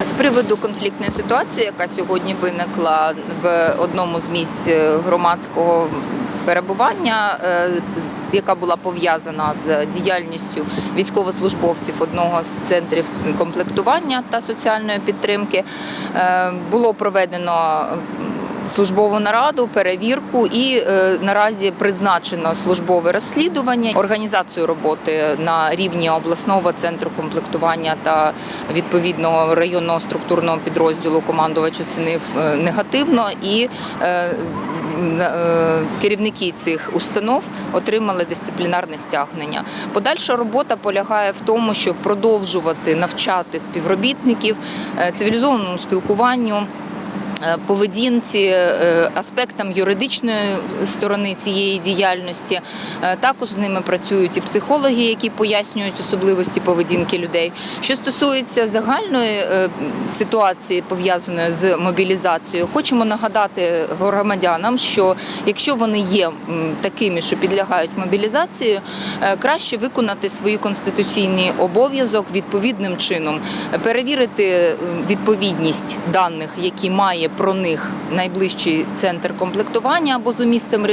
З приводу конфліктної ситуації, яка сьогодні виникла в одному з місць е, громадського перебування, е, яка була пов'язана з діяльністю військовослужбовців одного з центрів комплектування та соціальної підтримки, е, було проведено. Службову нараду, перевірку і е, наразі призначено службове розслідування, організацію роботи на рівні обласного центру комплектування та відповідного районного структурного підрозділу командувач оцінив е, негативно і е, керівники цих установ отримали дисциплінарне стягнення. Подальша робота полягає в тому, щоб продовжувати навчати співробітників цивілізованому спілкуванню. Е, Поведінці, е, аспектам юридичної сторони цієї діяльності Е, також з ними працюють і психологи, які пояснюють особливості поведінки людей. Що стосується загальної ситуації, пов'язаної з мобілізацією, хочемо нагадати громадянам, що якщо вони є такими, що підлягають мобілізації, краще виконати свій конституційний обов'язок відповідним чином, перевірити відповідність даних, які має про них найближчий центр комплектування або за місцем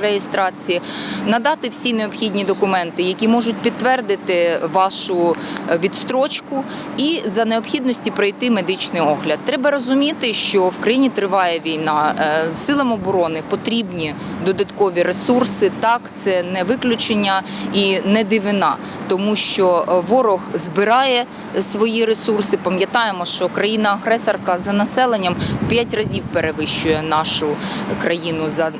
реєстрації, надати всі необхідні документи, які можуть підтвердити вашу е, відстрочку, і за необхідності пройти медичний огляд. Треба розуміти, що в країні триває війна. Е, Силам оборони потрібні додаткові ресурси. Так, це не виключення і не дивина, тому що е, ворог збирає свої ресурси. Пам'ятаємо, що країна-агресорка за населенням в п'ять разів перевищує нашу країну за е,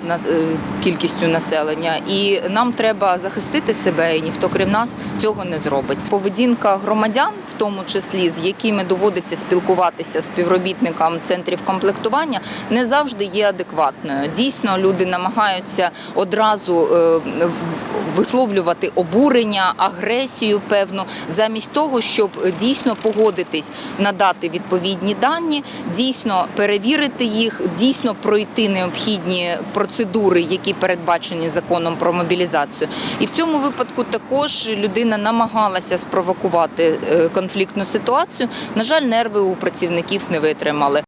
кількістю населення, і нам треба захистити себе, і ніхто крім нас цього не зробить. Поведінка громадян, в тому числі з якими доводиться спілкуватися співробітникам центрів комплектування, не завжди є адекватною. Дійсно, люди намагаються одразу е, висловлювати обурення, агресію певну, замість того, щоб дійсно погодитись надати відповідні дані, дійсно перевірити їх, дійсно пройти необхідні процедури, які передбачені законом про мобілізацію. І в цьому випадку також людина намагалася спровокувати е, конфліктну ситуацію. На жаль, нерви у працівників не витримали.